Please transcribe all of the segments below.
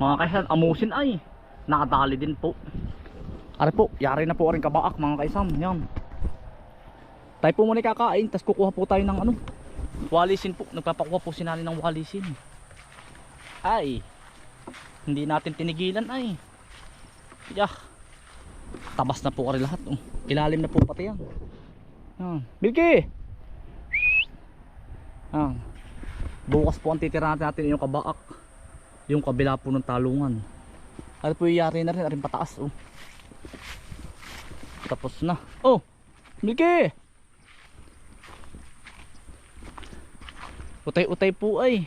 Mga kaisan, amusin ay. Nakadali din po. Ari po, yari na po rin kabaak mga kaisam. Yan. Tayo po muna kakain, tapos kukuha po tayo ng ano. Walisin po. Nagpapakuha po si nanay ng walisin. Ay. Hindi natin tinigilan ay. Yah. Tabas na po kari lahat. Oh. Ilalim na po pati yan. Yan. Milky! Yan. Bukas po ang titira natin yung kabaak. Yung kabila po ng talungan. Ano po na rin, rin pataas oh. Tapos na. Oh! Milky! Utay-utay po ay.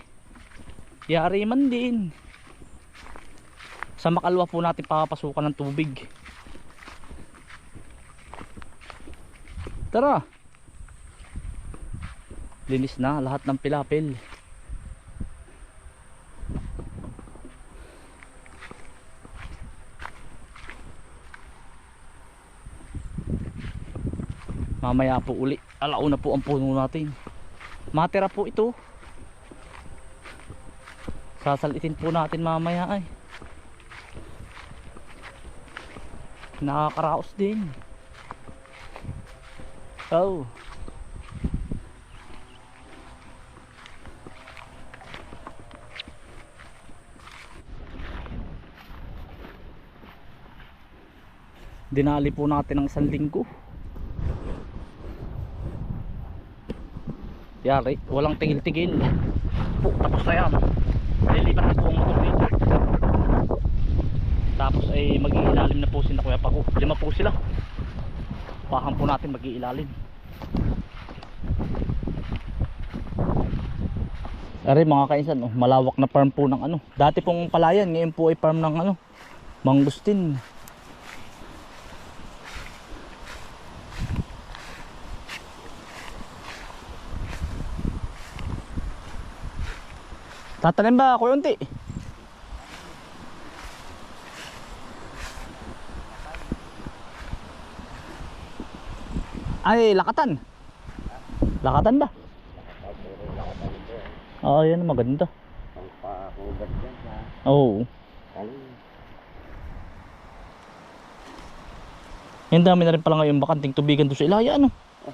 Yari man din. Sa makalwa po natin papasukan ng tubig. Tara! Linis na lahat ng pilapil. Mamaya po uli. Alauna po ang puno natin. Matira po ito. Sasalitin po natin mamaya ay. Nakakaraos din. Oh. Dinali po natin ng isang linggo. Yari, walang tigil-tigil. Po, tapos na yan. Lilipat po ang motor dito. Tapos ay mag-iilalim na po si Kuya Paco. Lima po sila. Pahan po natin mag-iilalim. Ari mga kainsan, oh, malawak na farm po ng ano. Dati pong palayan, ngayon po ay farm ng ano, mangustin. Tatanim ba ako yunti? Ay, lakatan. Lakatan ba? Oo, oh, yan maganda. Ang pakugat dyan sa Oo. kanin. Yung dami na rin pala ngayon bakanting tubigan doon sa Ilaya, ano?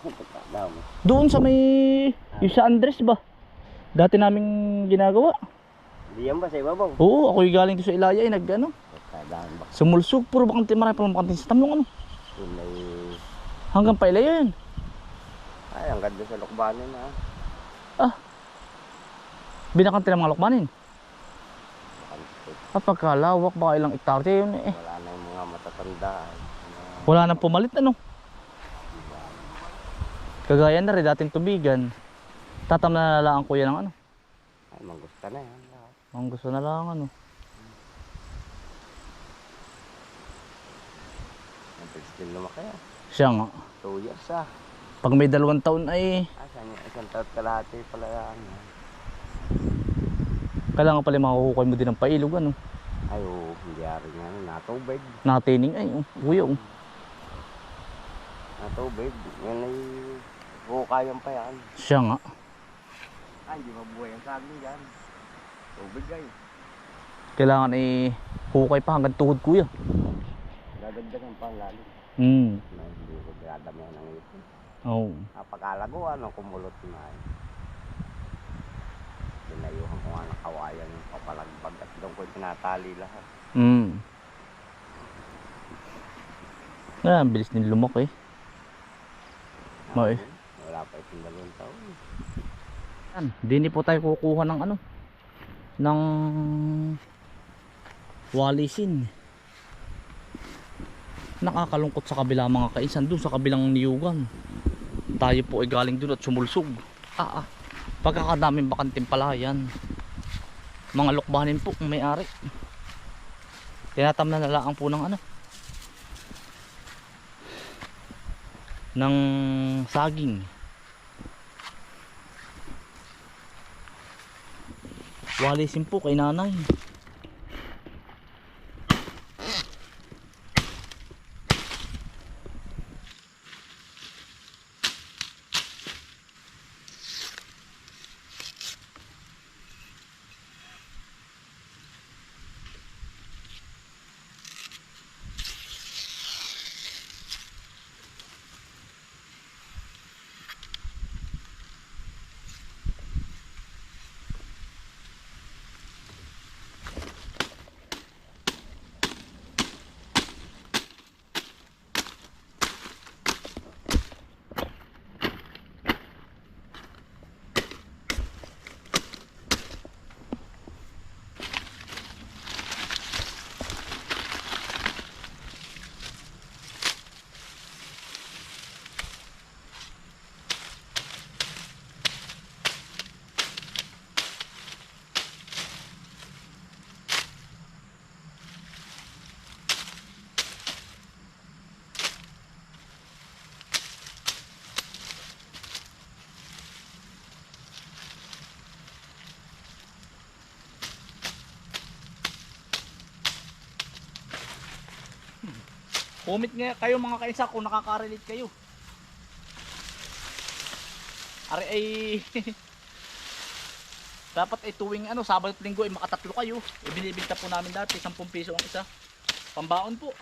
Doon sa may... Yung sa Andres ba? Dati naming ginagawa. Hindi yan ba sa ibabaw? Oo, ako yung galing doon sa Ilaya, eh, nag ano? Ba? Sumulsog, puro bakanting, marami pa bakanting sa tamlong, ano? Yung may... Hanggang pa Ilaya yan. Ay, ang ganda sa lukbanin ha. Binakante ng mga lukmanin. Kantik. At pagkalawak, baka ilang ektarya yun eh. Wala na yung mga matatanda. Wala nang pumalit, ano? Kagaya na rin dating tubigan. Tatam na lang kuya ng ano. ay, manggusta na yan. lahat. Ang gusto na lang ano. Ang tekstil lumaki ah. Siya nga. Two years ah. Pag may dalawang taon ay Ah, saan yung isang taot kalahati pala yan. kailangan pala makukukay mo din ng pailog ano. Ay, oo, hindi ari nga. Natubig. Natining ay oh, kuya oh. Natubig. Yan ay hukayang pa yan. Siya nga. Ay, hindi mabuhay ang saging dyan. Tubig ay. Kailangan ay hukay pa hanggang tuhod kuya. Dadagdagan pa ang lalim. Hmm. Na hindi ko dinadamihan ng ipon. Oh. Napakalago, ano, kumulot na. Pinayuhan ko nga ng kawayan yung papalagbag at doon ko tinatali lahat. Hmm. Ah, ang bilis din lumaki. May. Wala pa isang dalawang taon. Yan, dini po tayo kukuha ng ano ng walisin. Nakakalungkot sa kabila mga kaisan doon sa kabilang niyugan. Tayo po ay galing doon at sumulsog. Ah, ah. Pagkakadaming bakanting palayan. Mga lukbanin po ang may-ari. Tinatam na nalaang po ng ano ng saging. Walisin po kay nanay. Comment nga kayo mga kainsan kung nakaka-relate kayo. Are ay dapat ay tuwing ano, Sabado at Linggo ay makatatlo kayo. Ibinibenta po namin dati 10 piso ang isa. Pambaon po.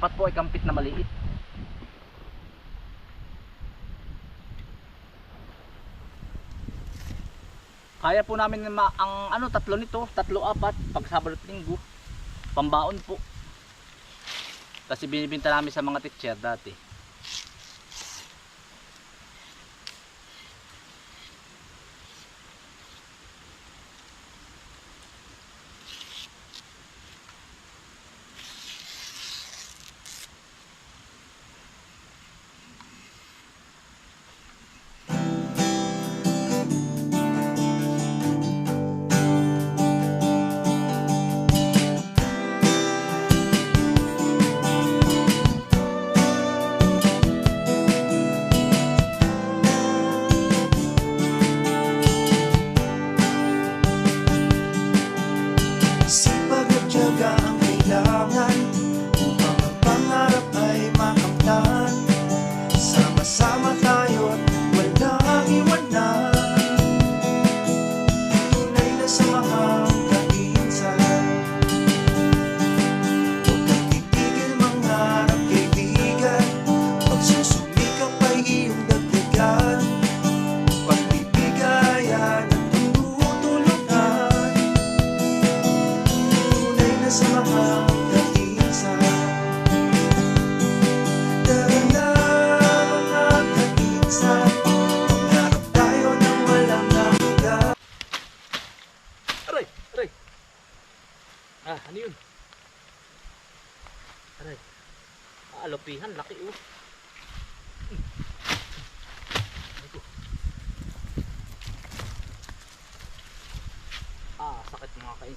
Dapat po ay kampit na maliit. Kaya po namin ang ano tatlo nito, tatlo apat pag Sabado at Linggo. Pambaon po. Kasi binibenta namin sa mga teacher dati.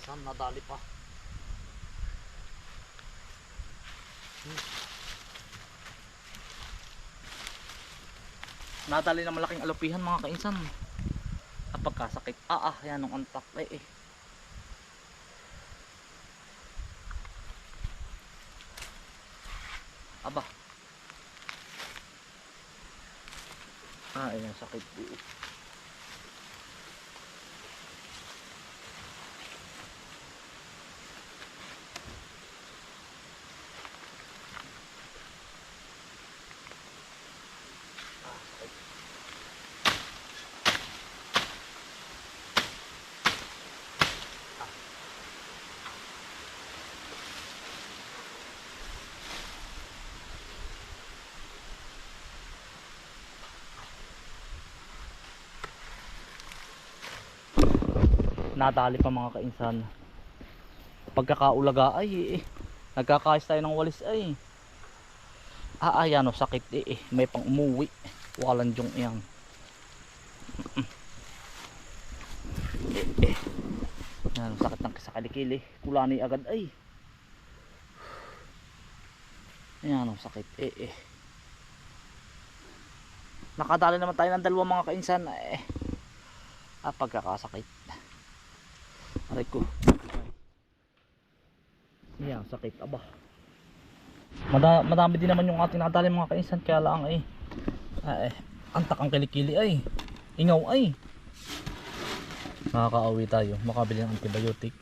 Kainsan, nadali pa. Hmm. Nadali na malaking alopihan mga kainsan. Kapag kasakit, ah ah, yan ang antak eh eh. Aba. Ah, ayan, sakit po. Nadali pa mga kainsan. Pagkakaulaga ay eh. Nagkakayos tayo ng walis ay. Ah, ayan o, sakit eh, eh. May pang umuwi. Walang jong yan. eh, eh. Yan, sakit ng sa kalikili. Kulani agad ay. Yan o, sakit eh, eh. Nakadali naman tayo ng dalawa mga kainsan eh. Ah, pagkakasakit. Aray ko. Yan, sakit. Aba. Mada madami din naman yung ating nakadali mga kainsan. Kaya lang eh. Ah, eh. Antak ang kilikili ay. Ingaw ay. Makakauwi tayo. Makabili ng antibiotic.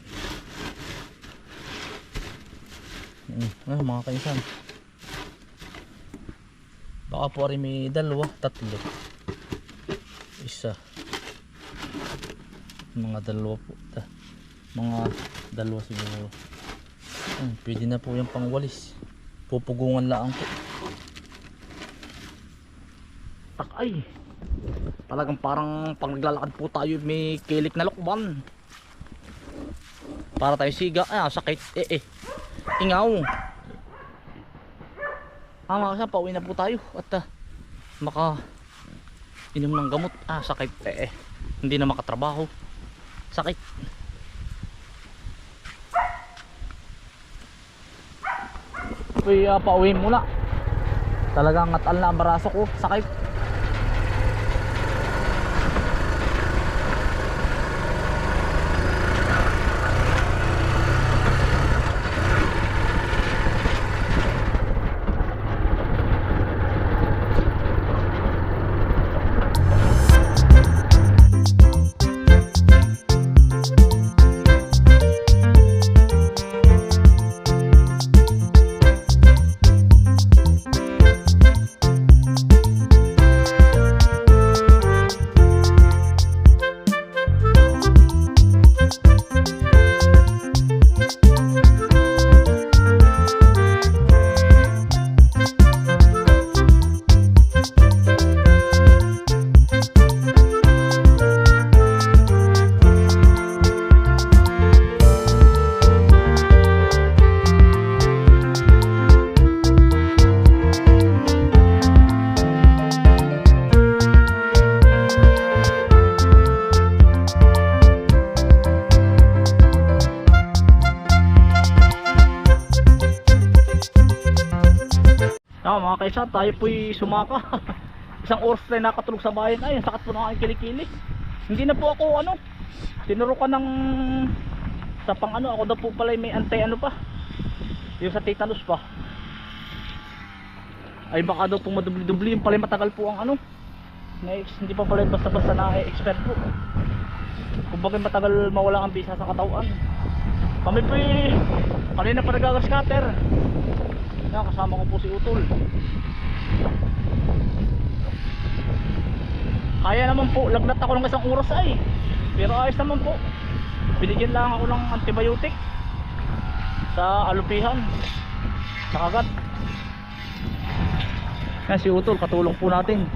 Ah, mga kaisan. Baka po rin may dalawa, tatlo. Isa. Mga dalawa po. Ta- mga dalawa siguro. Hmm, pwede na po yung pangwalis. Pupugungan lang po. Takay. Talagang parang pang naglalakad po tayo may kilik na lokban. Para tayo siga. Ah, sakit. Eh eh. Ingaw. Ah, mga kasama, pauwi na po tayo. At ah, maka inom ng gamot. Ah, sakit. Eh eh. Hindi na makatrabaho. Sakit. Uy, uh, pauwi muna. Talagang ngatal na ang baraso ko. Sakit. Po'y sumaka. Isang oras tayo nakatulog sa bayan. Ay, sakat po ng aking kilikili. Hindi na po ako, ano, tinurukan ng sa pang ano, ako daw po pala may antay ano pa. Yung sa tetanus pa. Ay baka daw po madubli-dubli yung pala matagal po ang ano. Na, hindi pa pala basta-basta na-expert po. Kumbaga matagal mawala ang bisa sa katawan. Kami po kanina pa nagagas-cutter. Yan, kasama ko po si Utol. Kaya naman po, lagnat ako ng isang oras ay. Pero ayos naman po. Binigyan lang ako ng antibiotic sa alupihan. Sa kagat. Yan Utol, katulong po natin.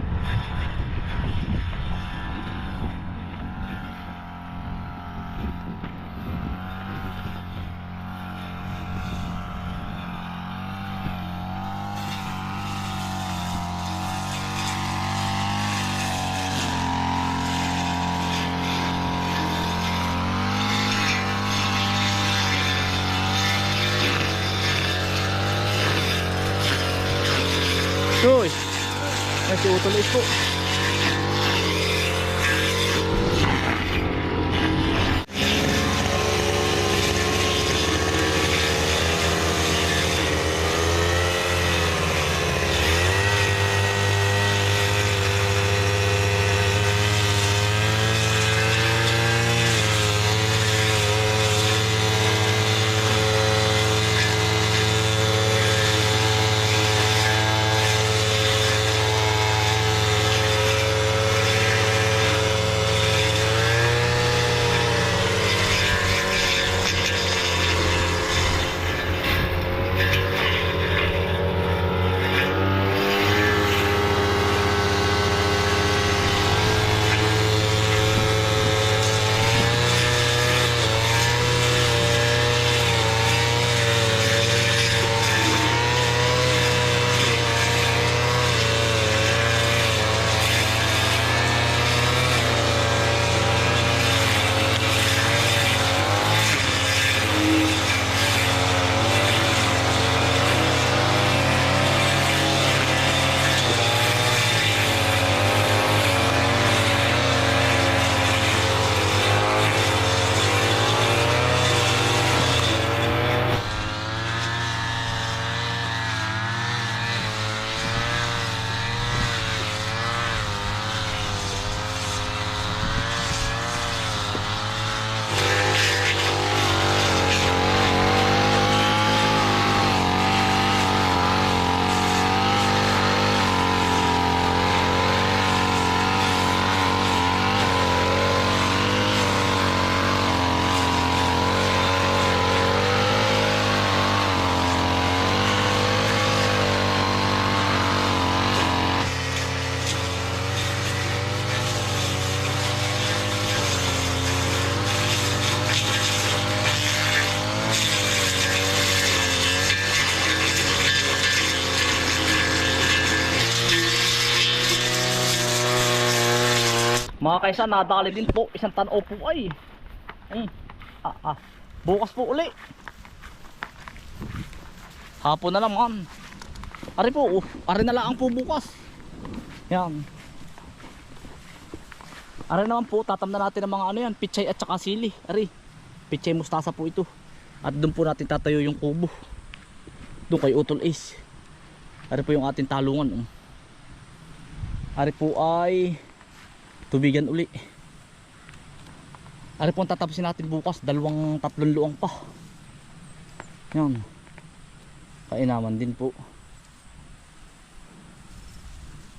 Uy! Yan si Utol. Mga kaisa, nadali din po. Isang tanaw po ay. Ay. Ah, ah. Bukas po uli. Hapon na naman. Ari po, oh. ari na lang po bukas. Yan. Ari naman po, tatamnan natin ng mga ano yan, pichay at saka sili. Ari, pichay mustasa po ito. At doon po natin tatayo yung kubo. Doon kay Utol Ace. Ari po yung ating talungan. Oh. Ari po ay tubigan uli. Ari po ang tatapusin natin bukas. Dalawang tatlong luang pa. Yan. Kainaman din po.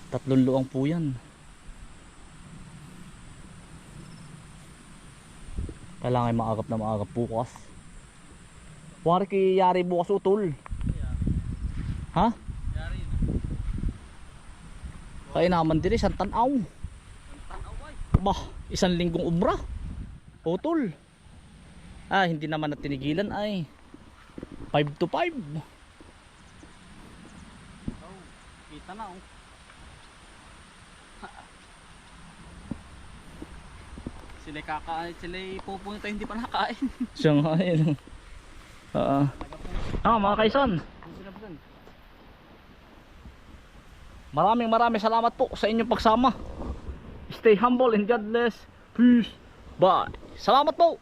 Tatlong luang po yan. Kailangan maagap na maagap bukas. Wari kay yari bukas utol. Ha? Kainaman din isang tanaw. Bah, isang linggong ubra. Utol. Ah, hindi naman na tinigilan ay 5 to 5. Kita na oh. Sila kakain, sila pupunta hindi pa nakain. Siya nga yun. Oo. Ah, mga kaisan. Maraming maraming salamat po sa inyong pagsama. Stay humble and God bless. Peace. Bye. Salamat po.